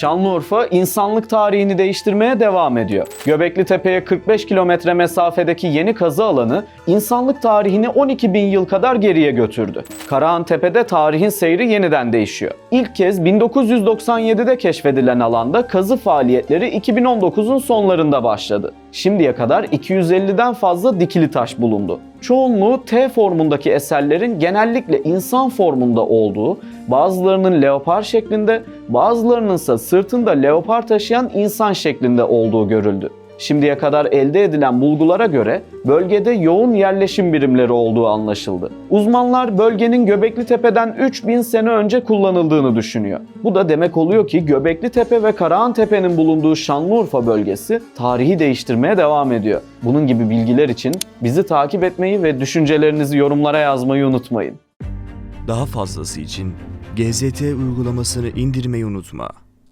Şanlıurfa insanlık tarihini değiştirmeye devam ediyor. Göbekli Tepe'ye 45 kilometre mesafedeki yeni kazı alanı insanlık tarihini 12 bin yıl kadar geriye götürdü. Karahan Tepe'de tarihin seyri yeniden değişiyor. İlk kez 1997'de keşfedilen alanda kazı faaliyetleri 2019'un sonlarında başladı. Şimdiye kadar 250'den fazla dikili taş bulundu. Çoğunluğu T formundaki eserlerin genellikle insan formunda olduğu, bazılarının leopar şeklinde, bazılarının ise sırtında leopar taşıyan insan şeklinde olduğu görüldü. Şimdiye kadar elde edilen bulgulara göre bölgede yoğun yerleşim birimleri olduğu anlaşıldı. Uzmanlar bölgenin Göbekli Tepe'den 3000 sene önce kullanıldığını düşünüyor. Bu da demek oluyor ki Göbekli Tepe ve Karahan Tepe'nin bulunduğu Şanlıurfa bölgesi tarihi değiştirmeye devam ediyor. Bunun gibi bilgiler için bizi takip etmeyi ve düşüncelerinizi yorumlara yazmayı unutmayın. Daha fazlası için GZT uygulamasını indirmeyi unutma.